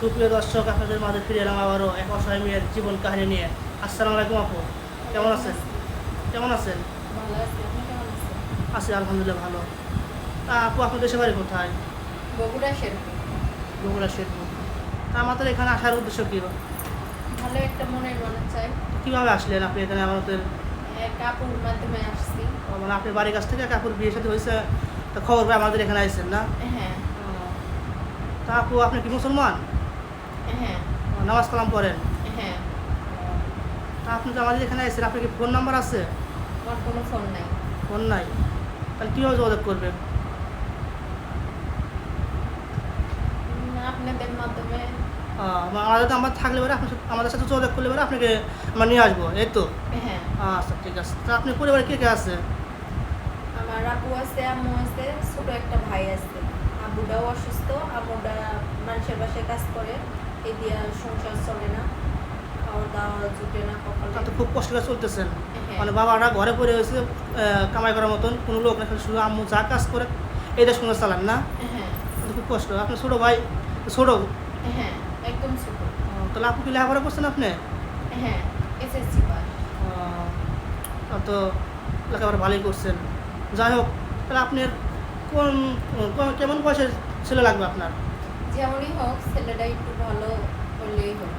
সুপ্রিয় দর্শক আপনাদের মাঝে ফিরে এলাম আবারও এক অসহায় মেয়ের জীবন কাহিনী নিয়ে। আসসালামু আলাইকুম আপু কেমন আছেন? কেমন আছেন? আছি আলহামদুলিল্লাহ ভালো। তা আপু আপনার দেশে বাড়ি কোথায়? বগুড়া শেরপুর। বগুড়া শেরপুর। তা আমাদের এখানে আসার উদ্দেশ্য কী? ভালো একটা মনের মনে চাই। কীভাবে আসলেন আপনি এখানে আমাদের? কাপুর মাধ্যমে আসছি। মানে আপনার বাড়ির কাছ থেকে কাকুর বিয়ের সাথে হয়েছে তা খবর পাই আমাদের এখানে আসছেন না? হ্যাঁ। তা আপু আপনি কি মুসলমান? নামাজ কালাম করেন হ্যাঁ। আপনি তো আমাদের এখানে আসছেন আপনার কি ফোন নাম্বার আছে? আমার কোনো ফোন নাই। ফোন নাই। তাহলে কীভাবে যোগাযোগ করবেন? আপনাদের মাধ্যমে। আমাদের তো আমার থাকলে পরে আপনার আমাদের সাথে যোগাযোগ করলে পরে আপনাকে আমরা নিয়ে আসব এই তো? হ্যাঁ। আচ্ছা ঠিক আছে। তা আপনি পরিবারে কে কে আছে? আমার আপু আছে আম্মু আছে ছোট একটা ভাই আছে। আব্বুটাও অসুস্থ আম্মুটা মানুষের বাসায় কাজ করে। এই দিয়া সংসার চলে না খাওয়া দাওয়া জুটে না তা তো খুব কষ্ট করে চলতেছেন হ্যাঁ। মানে বাবারা ঘরে পড়ে হয়েছে কামাই করার মতন কোনো লোক না শুধু আম্মু যা কাজ করে এইটা শুনে চালান না। হ্যাঁ। খুব কষ্ট। আপনার ছোটো ভাই ছোটো হ্যাঁ একদম ছোট। তাহলে আপু কি লেখাপড়া করছেন আপনি? হ্যাঁ এসএসসি তা লেখাপড়া ভালোই করছেন। যাই হোক তাহলে আপনার কোন কোন- কেমন বয়সের ছেলে লাগবে আপনার? যেমনই হোক ছেলেটা একটু ভালো হলেই হবে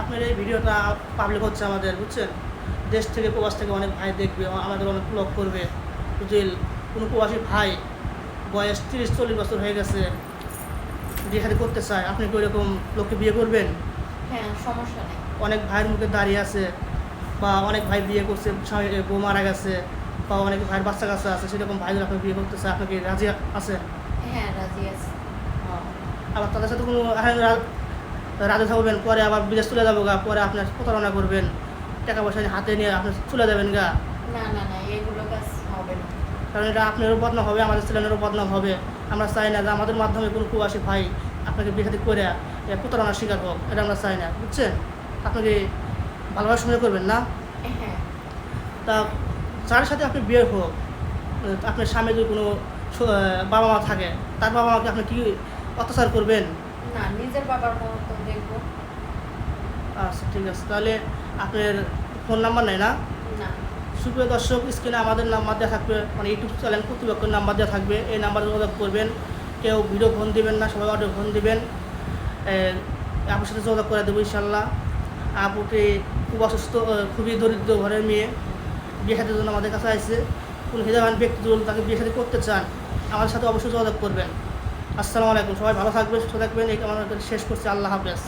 আপনার এই ভিডিওটা পাবলিক হচ্ছে আমাদের বুঝছেন? দেশ থেকে প্রবাস থেকে অনেক ভাই দেখবে আমাদের অনেক ব্লগ করবে। যদি কোনো প্রবাসী ভাই বয়স তিরিশ চল্লিশ বছর হয়ে গেছে বিয়ে করতে চায় আপনি কি ওইরকম লোককে বিয়ে করবেন? হ্যাঁ সমস্যা নেই। অনেক ভাইয়ের মুখে দাঁড়িয়ে আছে বা অনেক ভাই বিয়ে করছে স্বামী বউ মারা গেছে বা অনেক ভাইয়ের বাচ্চা কাচ্চা আছে সেরকম ভাইদের আপনি বিয়ে করতে চায় আপনাকে রাজি আছেন? হ্যাঁ রাজি আছে। আবার তাদের সাথে কোনো এখন রা- থাকবেন পরে আবার বিদেশ চলে যাব গা পরে আপনার প্রতারণা করবেন। টাকা পয়সা হাতে নিয়ে আপনি চলে যাবেন গা। না না না এগুলো কাজ হবে না। কারণ এটা আপনারও বদনাম হবে আমাদের ছেলেমেয়েরও বদনাম হবে। আমরা চাই না যে আমাদের মাধ্যমে কোনো প্রবাসী ভাই আপনাকে সাথে করে প্রতারণার শিকার হোক এটা আমরা চাই না বুঝছেন? আপনাকে ভালোভাবে সঙ্গে করবেন না? হ্যাঁ। তা যার সাথে আপনি বিয়ে হোক আপনার স্বামী যদি কোনো বাবা মা থাকে তার বাবা মাকে আপনি কি অত্যাচার করবেন? না নিজের বাবার মতো দেখব। আচ্ছা ঠিক আছে। তাহলে আপনার ফোন নাম্বার নেই না? না। সুপ্রিয় দর্শক স্ক্রিনে আমাদের নাম্বার দেওয়া থাকবে মানে ইউটিউব চ্যানেল কর্তৃপক্ষের নাম্বার দেওয়া থাকবে। এই নাম্বারে যোগাযোগ করবেন। কেউ ভিডিও ফোন দেবেন না সবাই অডিও ফোন দেবেন। আপনার সাথে যোগাযোগ করে দেবো ইনশাল্লাহ আপুটি খুব অসুস্থ খুবই দরিদ্র ঘরের মেয়ে বিয়ে সাথে জন্য আমাদের কাছে আসছে। কোনো হিদাবান ব্যক্তি যদি তাকে বিয়ে সাথে করতে চান আমাদের সাথে অবশ্যই যোগাযোগ করবেন। আসসালামু আলাইকুম সবাই ভালো থাকবেন সুস্থ থাকবেন। এই আমাদের শেষ করছি। আল্লাহ হাফেজ।